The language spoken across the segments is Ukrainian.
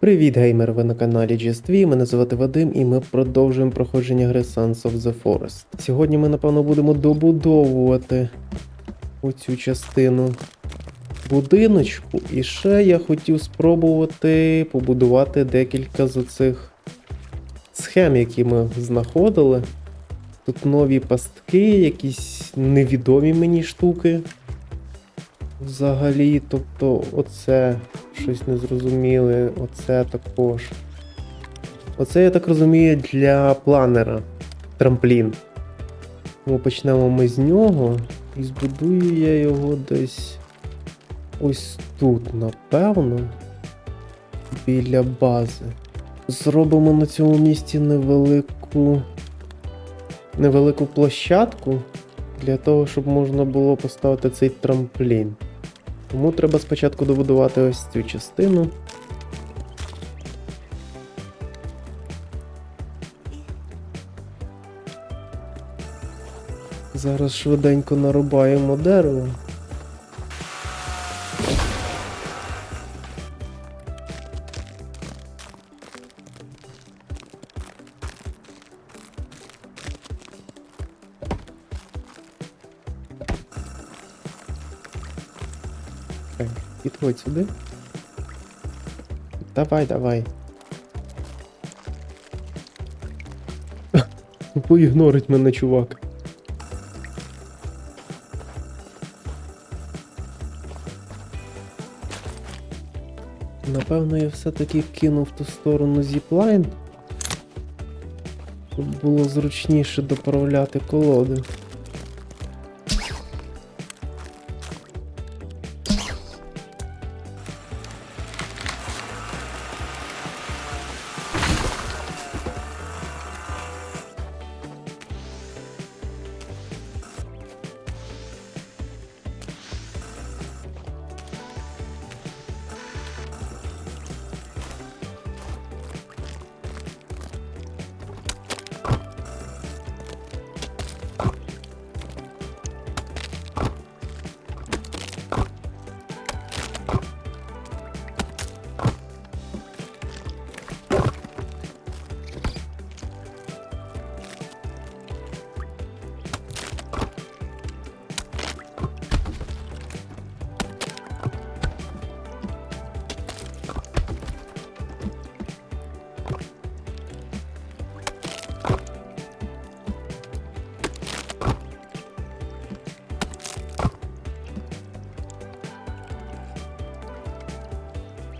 Привіт, геймер! Ви на каналі GSTV, мене звати Вадим, і ми продовжуємо проходження гри Sons of the Forest. Сьогодні ми, напевно, будемо добудовувати оцю частину будиночку. І ще я хотів спробувати побудувати декілька з оцих схем, які ми знаходили. Тут нові пастки, якісь невідомі мені штуки. Взагалі, тобто, оце щось незрозуміле, оце також. Оце, я так розумію, для планера трамплін. Тому почнемо ми з нього і збудую я його десь ось тут, напевно, біля бази. Зробимо на цьому місці невелику невелику площадку для того, щоб можна було поставити цей трамплін. Тому треба спочатку добудувати ось цю частину. Зараз швиденько нарубаємо дерево. Підходь сюди. Давай, давай. Поігнорить мене, чувак. Напевно, я все-таки кинув в ту сторону зіплайн. Щоб було зручніше доправляти колоди.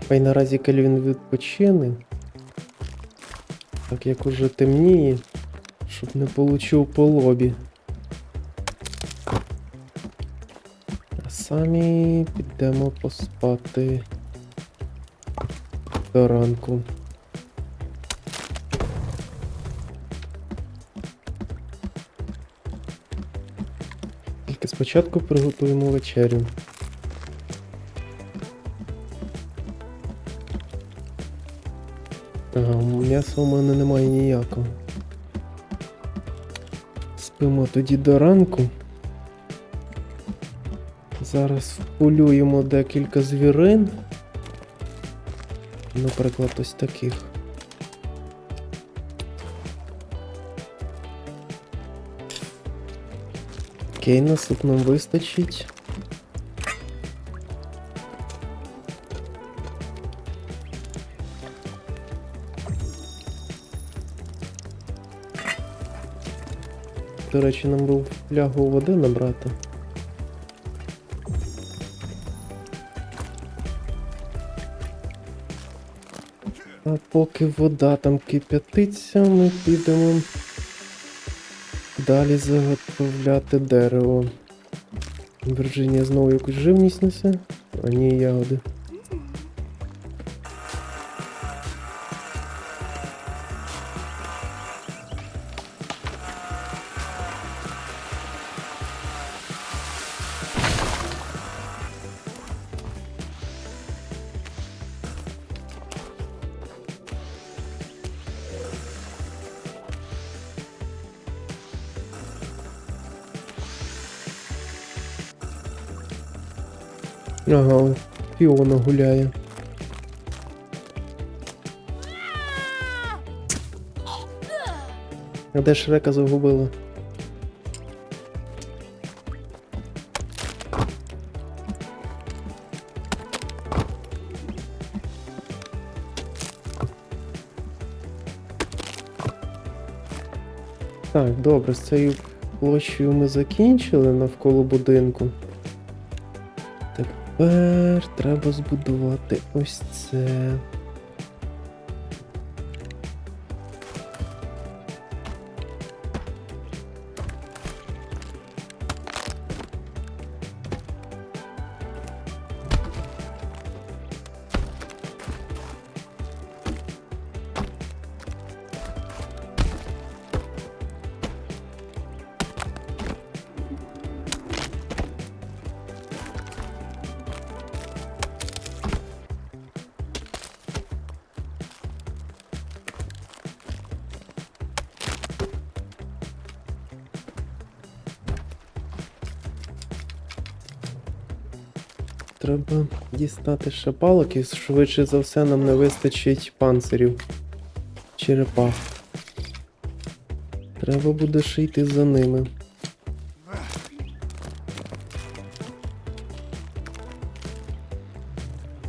Хай наразі Кельвін відпочине. Так як уже темніє, щоб не получив по лобі. А самі підемо поспати до ранку. Тільки спочатку приготуємо вечерю. Ага, м'яса у мене немає ніякого. Спимо тоді до ранку. Зараз вполюємо декілька звірин. Наприклад, ось таких. Окей, нас тут нам вистачить. До речі, нам був флягу води набрати. А поки вода там кип'ятиться, ми підемо далі заготовляти дерево. Вірджинія знову якусь живність несе, а ні ягоди. вона гуляє. А де Шрека загубила? Так, добре, з цією площею ми закінчили навколо будинку. Тепер треба збудувати ось це. Треба дістати ще палок і швидше за все нам не вистачить панцирів. Черепах. Треба буде ще йти за ними.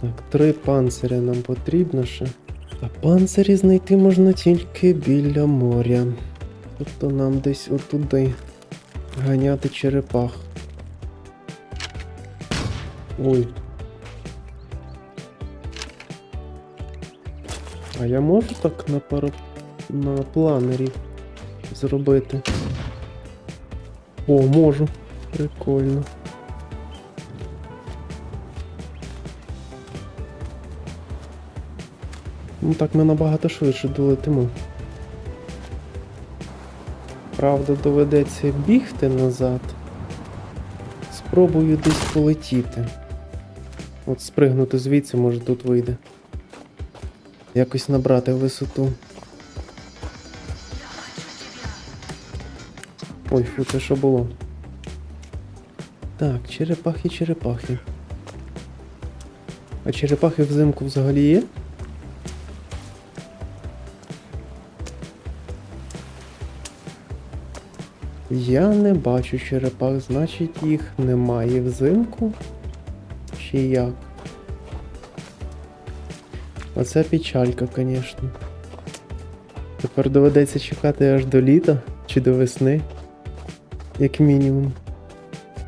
Так, три панциря нам потрібно ще. А панцирі знайти можна тільки біля моря. Тобто нам десь отуди ганяти черепах. Ой. А я можу так на пару... на планері зробити? О, можу. Прикольно. Ну так ми набагато швидше долетимо. Правда, доведеться бігти назад. Спробую десь полетіти. От спригнути звідси, може тут вийде. Якось набрати висоту. Ой, фу, це що було? Так, черепахи, черепахи. А черепахи взимку взагалі є? Я не бачу черепах, значить їх немає взимку. Чи як? Оце печалька, звісно. Тепер доведеться чекати аж до літа чи до весни. Як мінімум.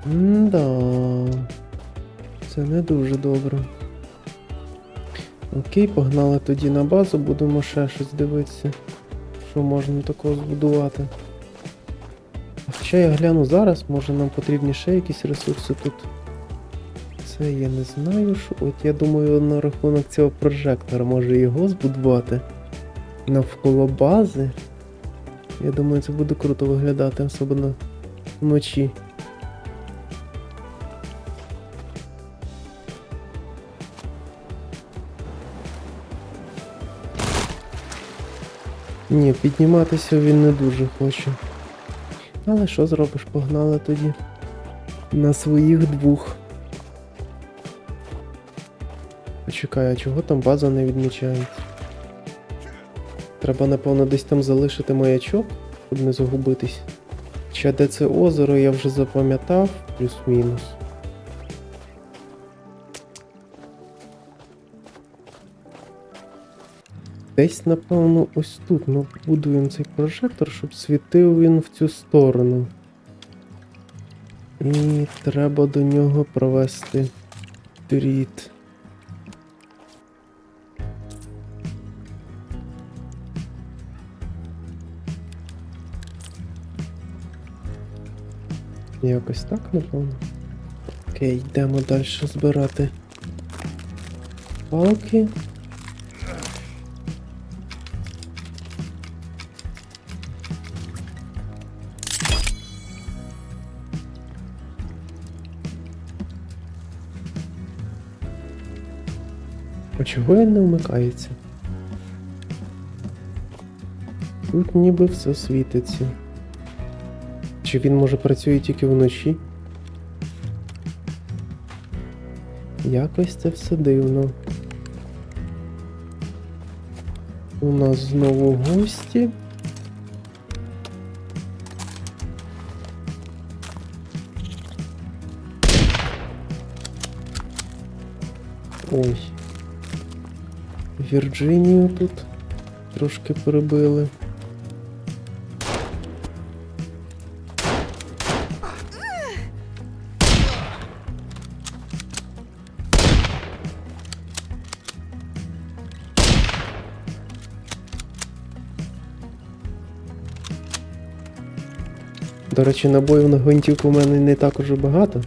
М-да. Це не дуже добре. Окей, погнали тоді на базу, будемо ще щось дивитися, що можна такого збудувати. Хоча я гляну зараз, може нам потрібні ще якісь ресурси тут. Це я не знаю, що. От я думаю на рахунок цього прожектора, може його збудувати навколо бази. Я думаю, це буде круто виглядати, особливо вночі. Ні, підніматися він не дуже хоче. Але що зробиш, погнали тоді. На своїх двох. Почекай, а чого там база не відмічається? Треба, напевно, десь там залишити маячок, щоб не загубитись. Хоча де це озеро, я вже запам'ятав, плюс-мінус. Десь, напевно, ось тут ми будуємо цей прожектор, щоб світив він в цю сторону. І треба до нього провести дріт. Якось так, напевно. Окей, йдемо далі збирати палки. А чого він не вмикається? Тут ніби все світиться. Чи він може працює тільки вночі? Якось це все дивно. У нас знову гості. Ой. Вірджинію тут трошки прибили. До речі, набоїв на гвинтівку у мене не так уже багато.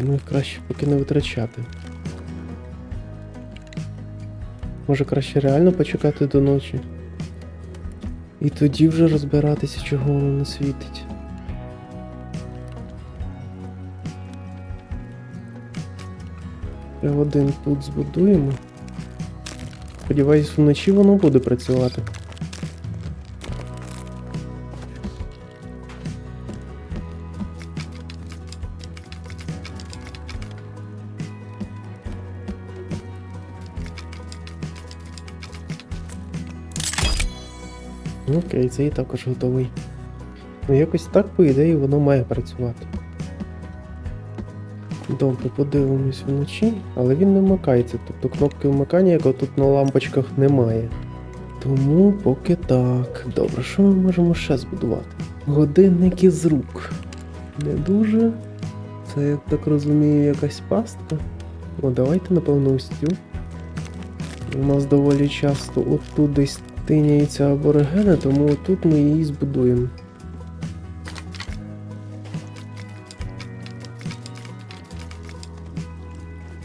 Ну їх краще поки не витрачати. Може краще реально почекати до ночі. І тоді вже розбиратися, чого воно не світить. Один тут збудуємо. Сподіваюсь, вночі воно буде працювати. Окей, цей також готовий. Ну якось так, по ідеї, воно має працювати. Добре, подивимось вночі, але він не вмикається, тобто кнопки вмикання, як тут на лампочках, немає. Тому поки так. Добре, що ми можемо ще збудувати? Годинник із рук. Не дуже. Це, я так розумію, якась пастка. О, давайте, напевно, ось цю. У нас доволі часто отут десь тиняються аборигени, тому тут ми її збудуємо.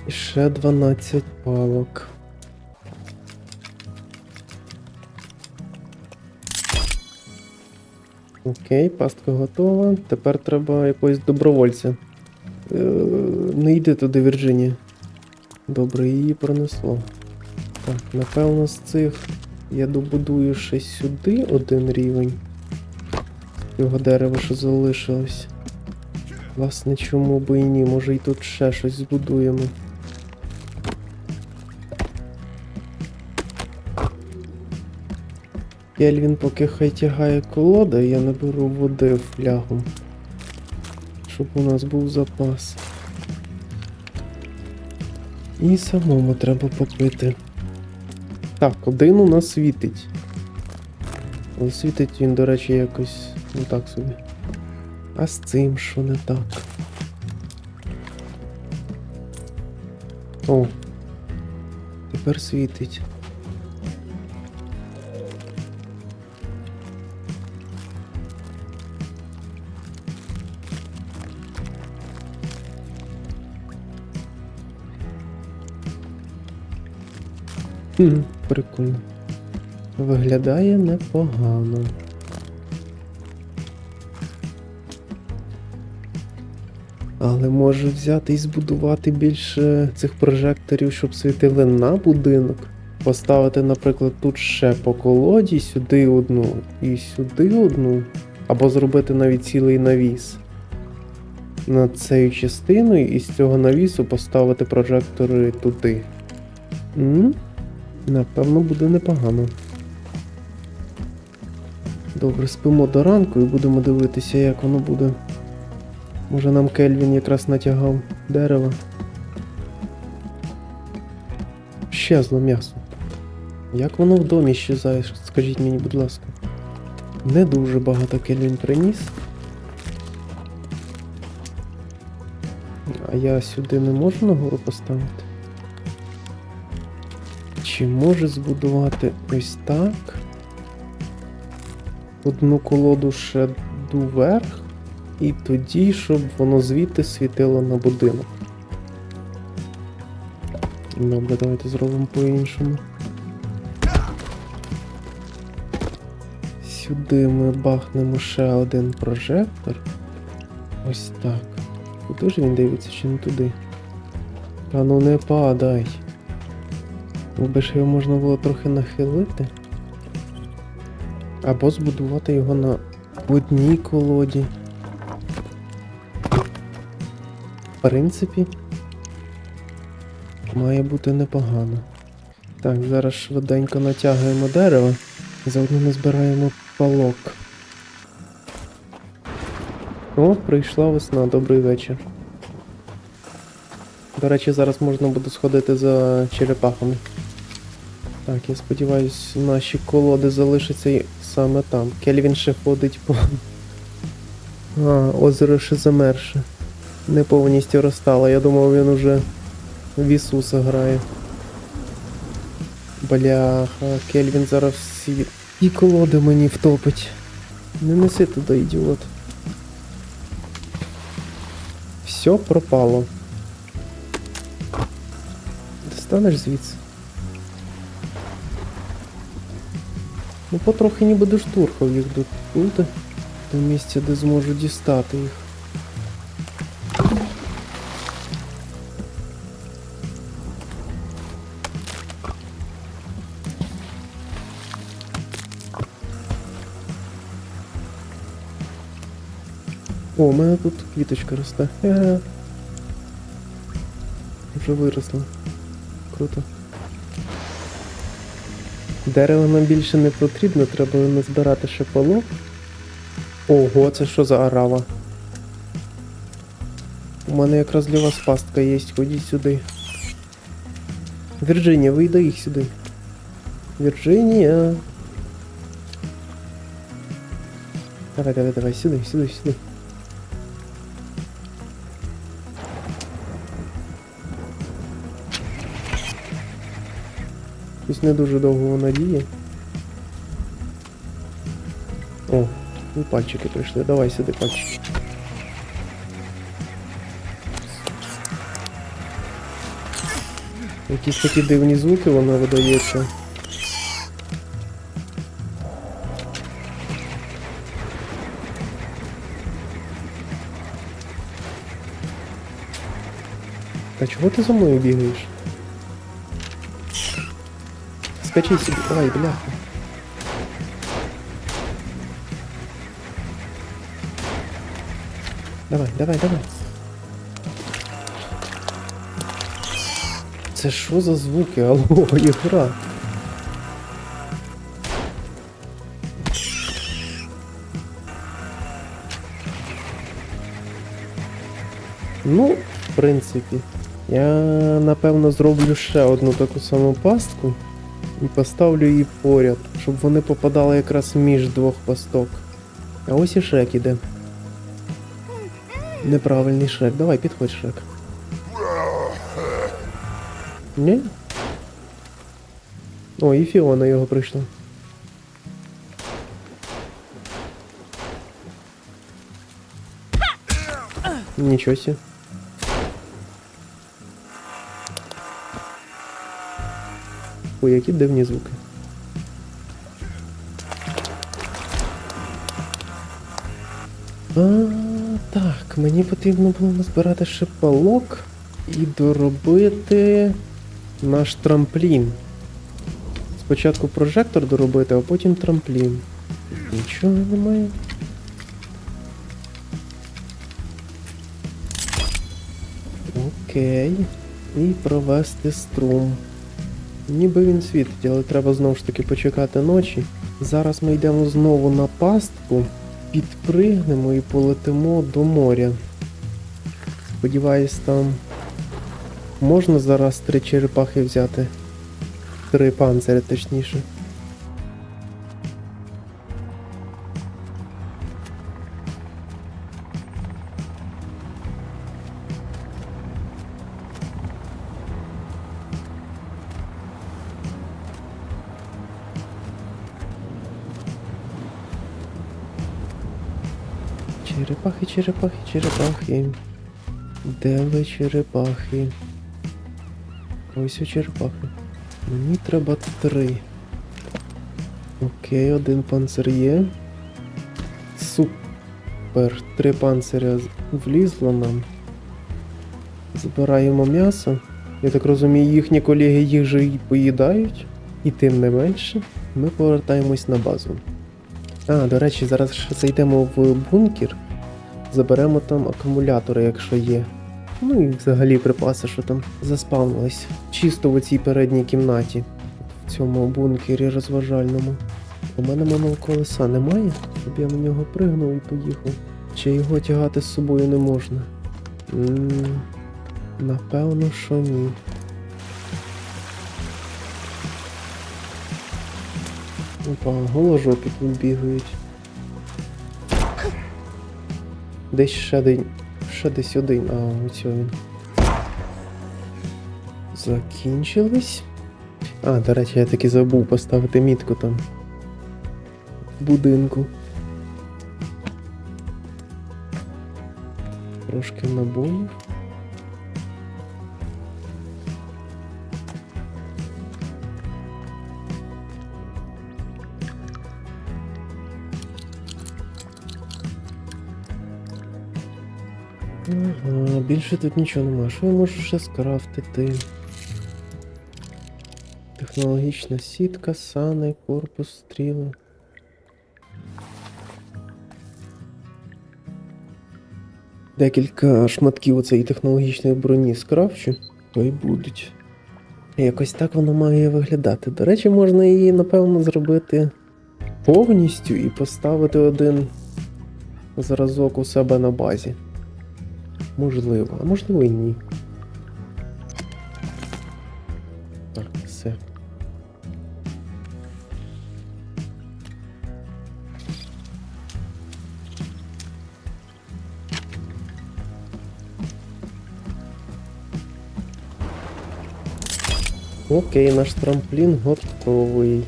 І ще 12 палок. Окей, пастка готова. Тепер треба якогось добровольця. Е, не йди туди, Вірджинія. Добре, її пронесло. Так, напевно, з цих я добудую ще сюди один рівень. Його дерева, що залишилось. Власне, чому би і ні, може і тут ще щось збудуємо. Кельвін поки хай тягає колода, я наберу води в флягу. Щоб у нас був запас. І самому треба попити. Так, один у нас світить. Але світить він, до речі, якось не так собі. А з цим що не так? О. Тепер світить. Хм, прикольно. Виглядає непогано. Але може взяти і збудувати більше цих прожекторів, щоб світили на будинок. Поставити, наприклад, тут ще по колоді, сюди одну і сюди одну. Або зробити навіть цілий навіс над цією частиною, і з цього навісу поставити прожектори туди. М? Напевно, буде непогано. Добре, спимо до ранку і будемо дивитися, як воно буде. Може нам Кельвін якраз натягав дерево. Щезло м'ясо. Як воно в домі щезає, скажіть мені, будь ласка. Не дуже багато Кельвін приніс. А я сюди не можу нагору поставити? Чи може збудувати ось так? Одну колоду ще вверх, і тоді, щоб воно звідти світило на будинок. Добре, давайте зробимо по-іншому. Сюди ми бахнемо ще один прожектор. Ось так. Куди ж він дивиться, чи не туди? Та ну не падай. Якби ж його можна було трохи нахилити. Або збудувати його на одній колоді. В принципі, має бути непогано. Так, зараз швиденько натягуємо дерево, заодно ми збираємо палок. О, прийшла весна, добрий вечір. До речі, зараз можна буде сходити за черепахами. Так, я сподіваюсь, наші колоди залишаться саме там. Кельвін ще ходить по. А, озеро ще замерше. Не повністю розстало. Я думав, він уже в Ісуса грає. Бляха, Кельвін зараз всі. І колоди мені втопить. Не неси туди, ідіот. Все пропало. Достанеш звідси? Ну потрохи ніби доштурхав їх до туди, до місця, де зможу дістати їх. О, у мене тут квіточка росте. Е-е. Вже виросла. Круто. Дерева нам більше не потрібно, треба назбирати ще полок. Ого, це що за арава? У мене якраз для вас пастка є, ходіть сюди. Вірджинія, вийди їх сюди. Вірджинія. Давай, давай, давай, сюди, сюди, сюди. Ось не дуже довго вона діє. О, і пальчики прийшли. Давай сюди пальчики. Якісь такі дивні звуки вона видається. Та чого ти за мною бігаєш? Скачи себе. Давай, бляха. Давай, давай, давай. Це що за звуки? Алло, ігра. Ну, в принципі, я напевно зроблю ще одну таку саму пастку і поставлю її поряд, щоб вони попадали якраз між двох пасток. А ось і шрек іде. Неправильний шрек. Давай, підходь шрек. Ні? О, і Фіона його прийшла. Нічого сі. Ой, які дивні звуки. А, так, мені потрібно було назбирати ще палок і доробити наш трамплін. Спочатку прожектор доробити, а потім трамплін. Нічого немає. Окей. І провести струм. Ніби він світить, але треба знову ж таки почекати ночі. Зараз ми йдемо знову на пастку, підпригнемо і полетимо до моря. Сподіваюсь, там можна зараз три черепахи взяти. Три панцири, точніше. Черепахи, черепахи. Де ви черепахи? Ось у черепахи. Мені треба три. Окей, один панцир є. Супер. Три панциря влізло нам. Збираємо м'ясо. Я так розумію, їхні колеги їх же і поїдають. І тим не менше, ми повертаємось на базу. А, до речі, зараз зайдемо в бункер. Заберемо там акумулятори, якщо є. Ну і взагалі припаси, що там заспавнились. Чисто в цій передній кімнаті. В цьому бункері розважальному. У мене мого колеса немає, щоб я на нього пригнув і поїхав. Чи його тягати з собою не можна? м Напевно, що ні. Опа, голожопі тут бігають. Десь ще один. Ще десь один. А, оцю він. Закінчились. А, до речі, я таки забув поставити мітку там. В будинку. Трошки набоїв. Більше тут нічого нема. Що я можу ще скрафтити? Технологічна сітка, сани, корпус, стріли. Декілька шматків цієї технологічної броні скрафчу, то й будуть. Якось так воно має виглядати. До речі, можна її, напевно, зробити повністю і поставити один зразок у себе на базі. Можливо, а можливо і ні. Так, все. Окей, наш трамплін готовий.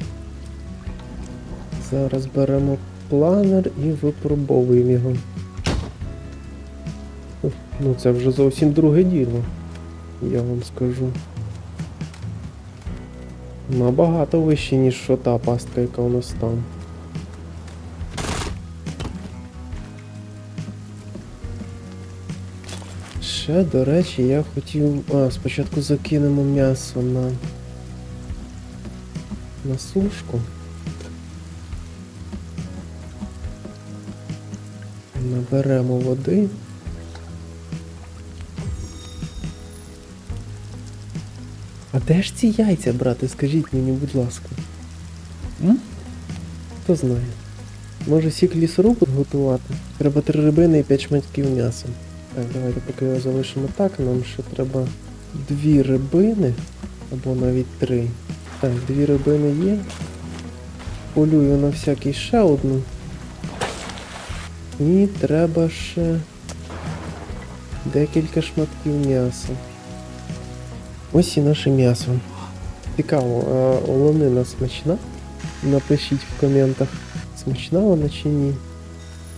Зараз беремо планер і випробовуємо його. Ну це вже зовсім друге діло, я вам скажу. Набагато вище, ніж та пастка, яка у нас там. Ще, до речі, я хотів. А, спочатку закинемо м'ясо на. на сушку. Наберемо води. Де ж ці яйця, брате, скажіть мені, будь ласка. М? Хто знає. Може сік лісорубу готувати? Треба три рибини і п'ять шматків м'яса. Так, давайте поки його залишимо так, нам ще треба дві рибини, або навіть три. Так, дві рибини є. Полюю на всякий ще одну. І треба ще декілька шматків м'яса. Ось і наше м'ясо. Цікаво, а олонина смачна? Напишіть в коментах, смачна вона чи ні.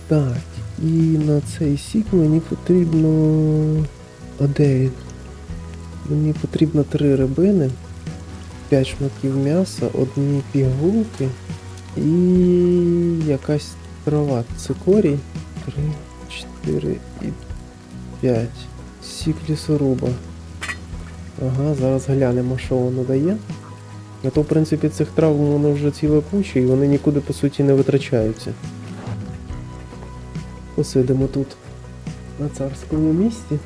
Так, і на цей сік мені потрібно. А? Мені потрібно три рибини, 5 шматків м'яса, одні пігулки і якась трава. Цикорій. 3, 4 і 5. Сік лісоруба. Ага, зараз глянемо, що воно дає. А то, в принципі, цих трав воно вже ціле куча і вони нікуди по суті не витрачаються. Посидимо тут на царському місці.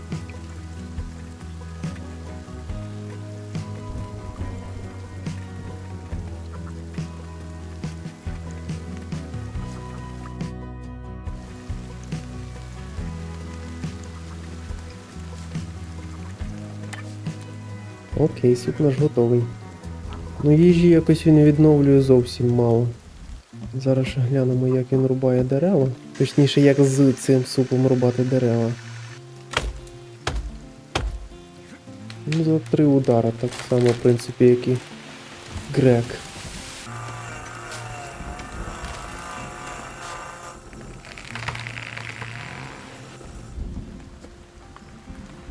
Окей, суп наш готовий. Ну їжі якось він відновлює зовсім мало. Зараз глянемо, як він рубає дерева. Точніше, як з цим супом рубати дерева. Ну, за три удара, так само, в принципі, як і грек.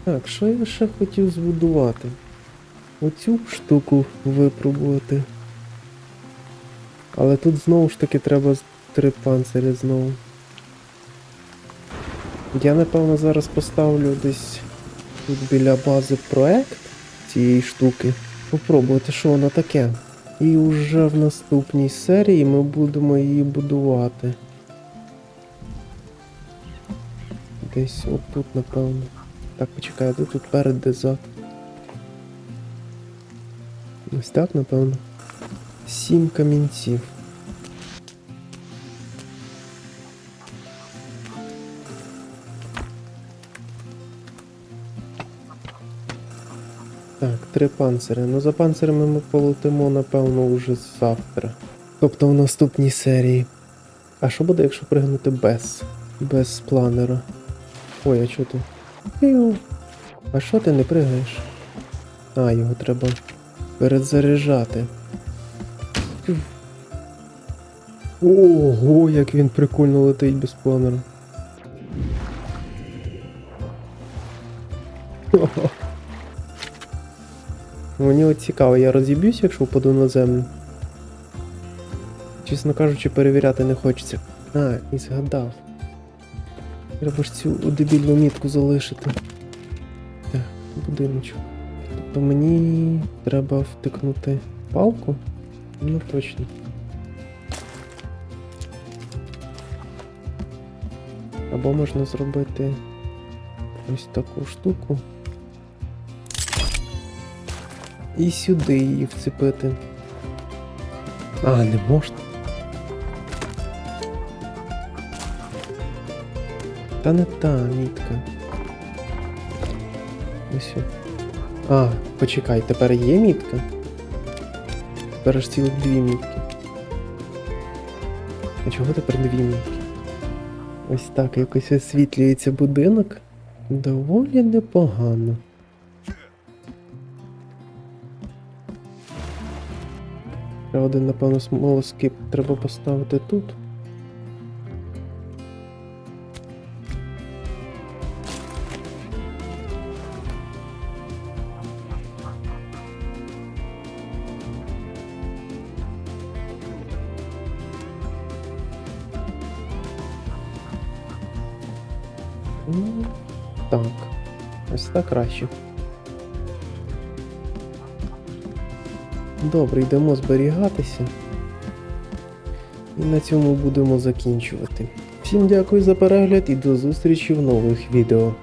Так, що я ще хотів збудувати? Оцю штуку випробувати. Але тут знову ж таки треба три панцирі знову. Я напевно зараз поставлю десь тут біля бази проект цієї штуки. Попробувати, що воно таке. І вже в наступній серії ми будемо її будувати. Десь отут, напевно. Так, почекай, де тут перед, де зад. Ось так, напевно. Сім камінців. Так, три панцири. Ну за панцирами ми полетимо, напевно, вже завтра. Тобто в наступній серії. А що буде, якщо пригнути без? Без планера? Ой, а чого ти? А що ти не пригаєш? А, його треба перезаряджати. Ого, як він прикольно летить без планера. Мені от цікаво, я розіб'юсь, якщо впаду на землю. Чесно кажучи, перевіряти не хочеться. А, і згадав. Треба ж цю дебільну мітку залишити. Так, будиночок. Тобто мені треба втикнути палку? Ну точно. Або можна зробити ось таку штуку. І сюди її вцепити. А, не можна. Та не та мітка. Ось. А, почекай, тепер є мітка? Тепер аж цілих дві мітки. А чого тепер дві мітки? Ось так якось освітлюється будинок. Доволі непогано. Ще один, напевно, смолоскип треба поставити тут. Так краще. Добре, йдемо зберігатися. І на цьому будемо закінчувати. Всім дякую за перегляд і до зустрічі в нових відео.